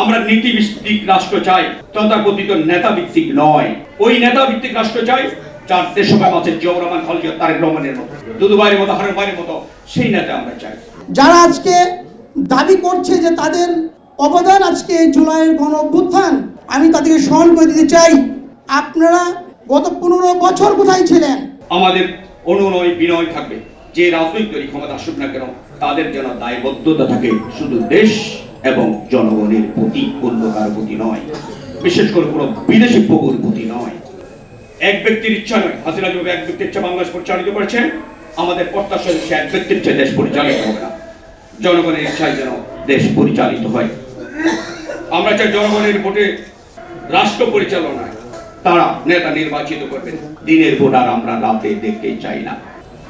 আমরা নীতি ভিত্তিক রাষ্ট্র চাই তথাকথিত নেতা ভিত্তিক নয়। ওই নেতা ভিত্তিক রাষ্ট্র চাই যার দেশভাগ আছে জিয়াউর রহমান খালিদা তারেক রহমানের মতো দুদুবাইয়ের মতো হারের বাইরের মতো সেই নেতা আমরা চাই। যারা আজকে দাবি করছে যে তাদের অবদান আজকে জুলাইয়ের গণ অভ্যুত্থান আমি তাদেরকে স্মরণ করে দিতে চাই আপনারা গত পনেরো বছর কোথায় ছিলেন? আমাদের অনুনয় বিনয় থাকবে। যে রাজনৈতিক ক্ষমতা আসুক না কেন তাদের যেন দায়বদ্ধতা থাকে শুধু দেশ এবং জনগণের প্রতি অন্য কারও প্রতি নয়। বিশেষ করে কোনো বিদেশি প্রভুর প্রতি নয়। এক ব্যক্তির ইচ্ছা নয়। হাসিনা যেভাবে এক ব্যক্তির ইচ্ছা বাংলাদেশ পরিচালিত করেছেন, আমাদের প্রত্যাশা সে এক ব্যক্তির ইচ্ছা দেশ পরিচালিত হবে না। জনগণের ইচ্ছায় যেন দেশ পরিচালিত হয়। আমরা চাই জনগণের ভোটে রাষ্ট্র পরিচালনায় তারা নেতা নির্বাচিত করবেন। দিনের ভোট আর আমরা রাতে দেখতে চাই না।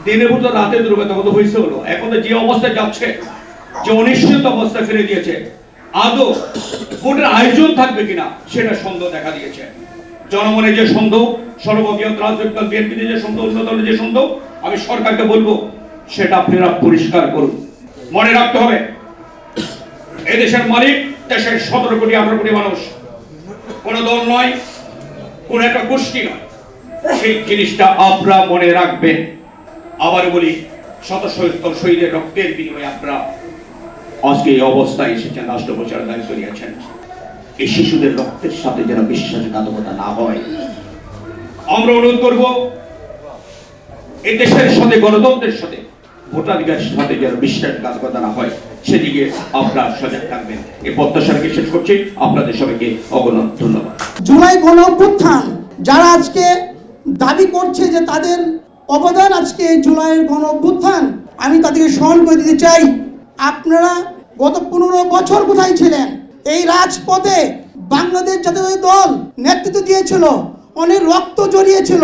দিনের ভোট তো রাতে দুর্গত হয়েছে হলো। এখন তো যে অবস্থায় যাচ্ছে যে অনিশ্চিত অবস্থায় ফেলে দিয়েছে। আদৌ ভোটের আয়োজন থাকবে কিনা, সেটা সন্দেহ দেখা দিয়েছে। জনমনে যে সন্দেহ, সর্ববৃহৎ রাজনৈতিক দল বিএনপিতে যে সন্দেহ, অন্য দলের যে সন্দেহ, আমি সরকারকে বলব, সেটা আপনারা পরিষ্কার করুন। মনে রাখতে হবে, এদেশের মালিক দেশের সতেরো কোটি, আঠারো কোটি মানুষ। কোন দল নয়, কোন একটা গোষ্ঠী নয়। সেই জিনিসটা আপনারা মনে রাখবেন। আবার বলি, শত সত্তর শহীদের রক্তের বিনিময়ে আপনারা আজকে এই অবস্থায় এসেছেন রাষ্ট্র প্রচার দায়িত্ব নিয়েছেন এই শিশুদের রক্তের সাথে যেন বিশ্বাসঘাতকতা না হয়। আমরা অনুরোধ করব, এই দেশের সাথে, গণতন্ত্রের সাথে ভোটাধিকার সাথে যেন বিশ্বাসঘাতকতা না হয়, সেদিকে আপনারা সজাগ থাকবেন। এই প্রত্যাশা রেখে শেষ করছি। আপনাদের সবাইকে অগণন ধন্যবাদ। জুলাই গণ অভ্যুত্থান, যারা আজকে দাবি করছে যে তাদের অবদান আজকে জুলাইয়ের গণ অভ্যুত্থান, আমি তাদেরকে স্মরণ করে দিতে চাই। আপনারা গত পনেরো বছর কোথায় ছিলেন। এই রাজপথে বাংলাদেশ জাতীয় দল নেতৃত্ব দিয়েছিল, অনেক রক্ত জড়িয়েছিল।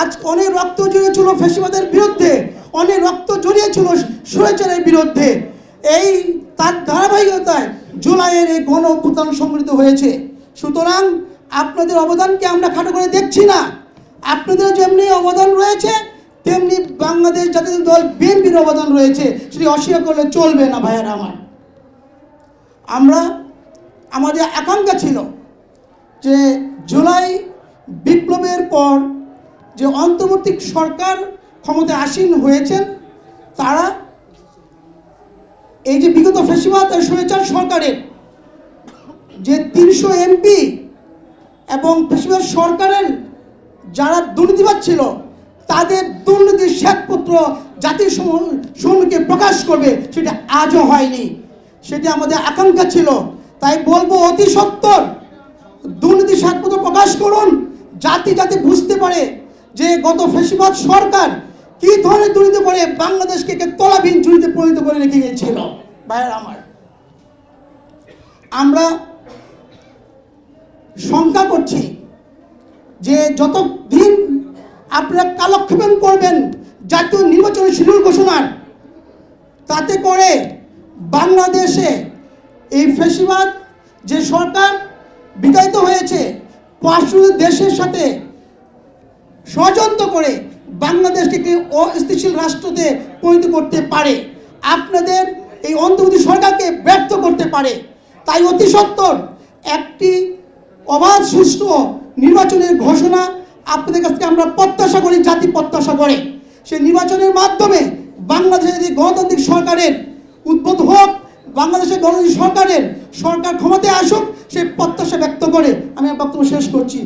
আজ অনেক রক্ত জড়িয়েছিল ফেসিবাদের বিরুদ্ধে, অনেক রক্ত জড়িয়েছিল সুরেচারের বিরুদ্ধে। এই তার ধারাবাহিকতায় জুলাইয়ের এই গণ অভ্যুত্থান সংগঠিত হয়েছে। সুতরাং আপনাদের অবদানকে আমরা খাটো করে দেখছি না। আপনাদের যেমনি অবদান রয়েছে তেমনি বাংলাদেশ জাতীয় দল বিএনপির অবদান রয়েছে, সেটি অস্বীকার করলে চলবে না ভাইয়ারা আমার। আমরা, আমাদের আকাঙ্ক্ষা ছিল যে জুলাই বিপ্লবের পর যে অন্তর্বর্তী সরকার ক্ষমতায় আসীন হয়েছেন, তারা এই যে বিগত ফেসিবাদ আর স্বৈরাচার সরকারের যে তিনশো এমপি এবং ফেসিবাদ সরকারের যারা দুর্নীতিবাদ ছিল তাদের দুর্নীতির শ্বেতপত্র জাতির সম- সম্মুখে প্রকাশ করবে, সেটা আজও হয়নি। সেটি আমাদের আকাঙ্ক্ষা ছিল। তাই বলব অতি সত্তর। দুর্নীতি শ্বেতপত্র প্রকাশ করুন। জাতি যাতে বুঝতে পারে যে গত ফেসিবাদ সরকার কি ধরনের দুর্নীতি করে বাংলাদেশকে একটা তলাবিহীন দুর্নীতি পরিণত করে রেখে গিয়েছিল। ভাইয়ের আমার। আমরা শঙ্কা করছি যে যত দিন আপনারা কালক্ষেপণ করবেন জাতীয় নির্বাচনের শিডিউল ঘোষণার। তাতে করে বাংলাদেশে এই ফেসিবাদ যে সরকার বিতাড়িত হয়েছে পার্শ্ববর্তী দেশের সাথে ষড়যন্ত্র করে বাংলাদেশকে একটি অস্থিতিশীল রাষ্ট্রতে পরিণত করতে পারে। আপনাদের এই অন্তর্বর্তী সরকারকে ব্যর্থ করতে পারে। তাই অতি সত্বর একটি অবাধ সুষ্ঠু নির্বাচনের ঘোষণা আপনাদের কাছ থেকে আমরা প্রত্যাশা করি, জাতি প্রত্যাশা করে। সেই নির্বাচনের মাধ্যমে বাংলাদেশের যদি গণতান্ত্রিক সরকারের উদ্ভূত হোক, বাংলাদেশের গণতান্ত্রিক সরকারের সরকার ক্ষমতায় আসুক সেই প্রত্যাশা ব্যক্ত করে। আমি বক্তব্য শেষ করছি।